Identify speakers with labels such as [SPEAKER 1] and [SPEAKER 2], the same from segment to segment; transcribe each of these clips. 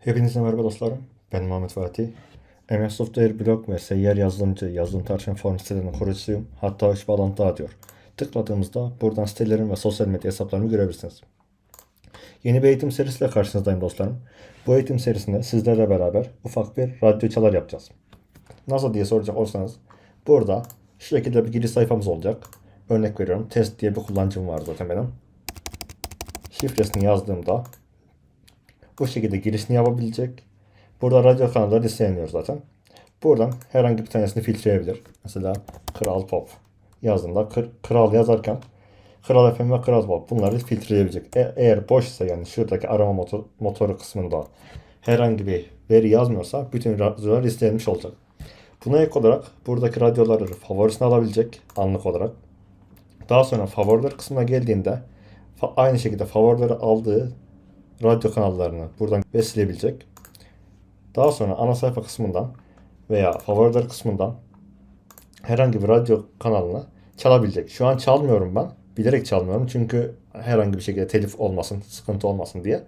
[SPEAKER 1] Hepinize merhaba dostlarım. Ben Muhammed Fatih. MS Software blog ve seyyar yazılımcı yazılım tarçın forum sitelerinin kurucusuyum. Hatta üç bağlantı daha diyor. Tıkladığımızda buradan sitelerin ve sosyal medya hesaplarımı görebilirsiniz. Yeni bir eğitim serisiyle karşınızdayım dostlarım. Bu eğitim serisinde sizlerle beraber ufak bir radyo çalar yapacağız. Nasıl diye soracak olursanız burada şu şekilde bir giriş sayfamız olacak. Örnek veriyorum test diye bir kullanıcım var zaten benim. Şifresini yazdığımda bu şekilde girişini yapabilecek. Burada radyo kanalları listeleniyor zaten. Buradan herhangi bir tanesini filtreyebilir. Mesela Kral Pop yazdığında Kral yazarken Kral FM ve Kral Pop bunları filtreleyebilecek. E- eğer boşsa yani şuradaki arama motor- motoru kısmında herhangi bir veri yazmıyorsa bütün radyolar listelenmiş olacak. Buna ek olarak buradaki radyoları favorisine alabilecek anlık olarak. Daha sonra favoriler kısmına geldiğinde aynı şekilde favorileri aldığı radyo kanallarını buradan besleyebilecek. Daha sonra ana sayfa kısmından veya favoriler kısmından herhangi bir radyo kanalına çalabilecek. Şu an çalmıyorum ben. Bilerek çalmıyorum çünkü herhangi bir şekilde telif olmasın, sıkıntı olmasın diye.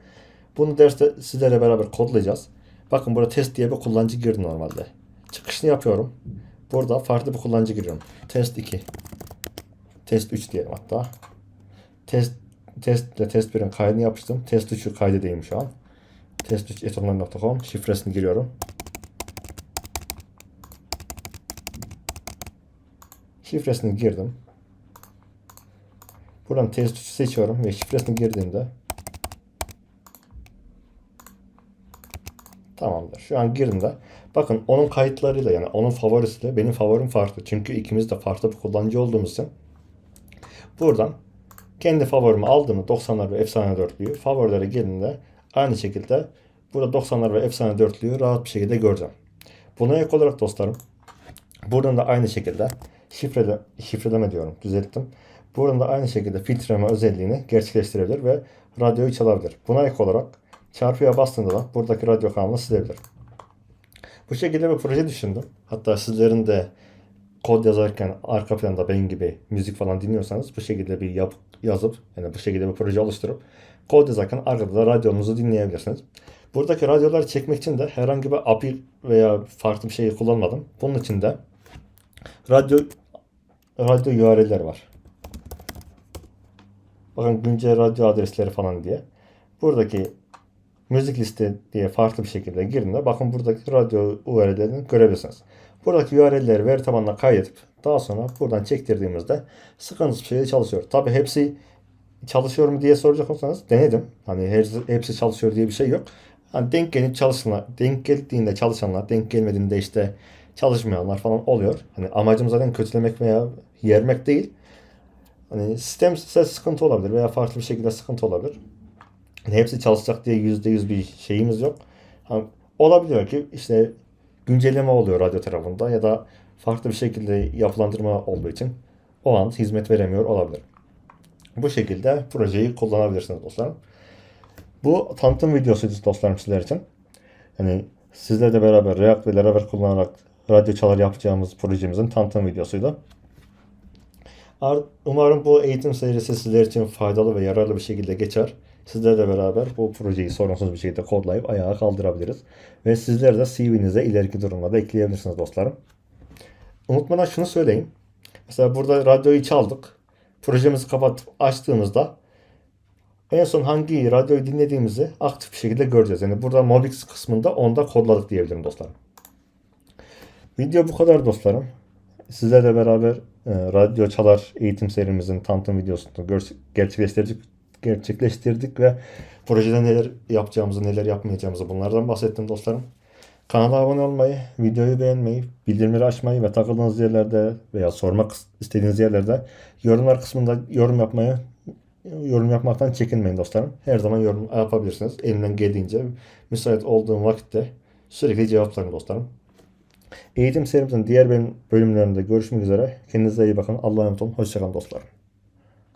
[SPEAKER 1] Bunu derste sizlerle beraber kodlayacağız. Bakın burada test diye bir kullanıcı girdi normalde. Çıkışını yapıyorum. Burada farklı bir kullanıcı giriyorum. Test 2. Test 3 diyelim hatta. Test test ile test 1'in kaydını yapıştım. Test 3'ü kaydedeyim şu an. test3etonline.com şifresini giriyorum. Şifresini girdim. Buradan test 3'ü seçiyorum ve şifresini girdiğimde Tamamdır. Şu an girdim de. Bakın onun kayıtlarıyla yani onun favorisiyle benim favorim farklı. Çünkü ikimiz de farklı bir kullanıcı olduğumuz için buradan kendi favorimi aldığımı 90'lar ve efsane dörtlüyü favorilere geldiğinde aynı şekilde burada 90'lar ve efsane dörtlüyü rahat bir şekilde göreceğim. Buna ek olarak dostlarım buradan da aynı şekilde şifrele, şifreleme diyorum düzelttim. Buradan da aynı şekilde filtreleme özelliğini gerçekleştirebilir ve radyoyu çalabilir. Buna ek olarak çarpıya bastığında da buradaki radyo kanalını silebilir. Bu şekilde bir proje düşündüm. Hatta sizlerin de kod yazarken arka planda benim gibi müzik falan dinliyorsanız bu şekilde bir yap, yazıp yani bu şekilde bir proje oluşturup kod yazarken arkada da radyonuzu dinleyebilirsiniz. Buradaki radyoları çekmek için de herhangi bir API veya farklı bir şey kullanmadım. Bunun için de radyo radyo URL'ler var. Bakın güncel radyo adresleri falan diye. Buradaki müzik liste diye farklı bir şekilde girdiğinde bakın buradaki radyo URL'lerini görebilirsiniz. Buradaki URL'leri veri tabanına kaydedip daha sonra buradan çektirdiğimizde sıkıntısız bir şekilde çalışıyor. Tabi hepsi çalışıyor mu diye soracak olsanız denedim. Hani hepsi, çalışıyor diye bir şey yok. Hani denk gelip çalışanlar, denk geldiğinde çalışanlar, denk gelmediğinde işte çalışmayanlar falan oluyor. Hani amacım zaten kötülemek veya yermek değil. Hani sistem size sıkıntı olabilir veya farklı bir şekilde sıkıntı olabilir. Hani hepsi çalışacak diye yüzde yüz bir şeyimiz yok. Hani olabiliyor ki işte güncelleme oluyor radyo tarafında ya da farklı bir şekilde yapılandırma olduğu için o an hizmet veremiyor olabilir. Bu şekilde projeyi kullanabilirsiniz dostlarım. Bu tanıtım videosuydu dostlarım sizler için. Yani sizlerle beraber React ve Laravel kullanarak radyo çalar yapacağımız projemizin tanıtım videosuydu. Ar- Umarım bu eğitim serisi sizler için faydalı ve yararlı bir şekilde geçer. Sizlerle beraber bu projeyi sorunsuz bir şekilde kodlayıp ayağa kaldırabiliriz. Ve sizler de CV'nize ileriki durumlarda ekleyebilirsiniz dostlarım. Unutmadan şunu söyleyeyim. Mesela burada radyoyu çaldık. Projemizi kapatıp açtığımızda en son hangi radyoyu dinlediğimizi aktif bir şekilde göreceğiz. Yani burada Mobix kısmında onda kodladık diyebilirim dostlarım. Video bu kadar dostlarım. Sizlerle beraber e, radyo çalar eğitim serimizin tanıtım videosunu gerçekleştirdik, gerçekleştirdik ve projede neler yapacağımızı, neler yapmayacağımızı bunlardan bahsettim dostlarım. Kanala abone olmayı, videoyu beğenmeyi, bildirimleri açmayı ve takıldığınız yerlerde veya sormak istediğiniz yerlerde yorumlar kısmında yorum yapmayı yorum yapmaktan çekinmeyin dostlarım. Her zaman yorum yapabilirsiniz. Elimden geldiğince müsait olduğum vakitte sürekli cevaplarım dostlarım. Eğitim serimizin diğer bölüm- bölümlerinde görüşmek üzere. Kendinize iyi bakın. Allah'a emanet olun. Hoşçakalın dostlarım.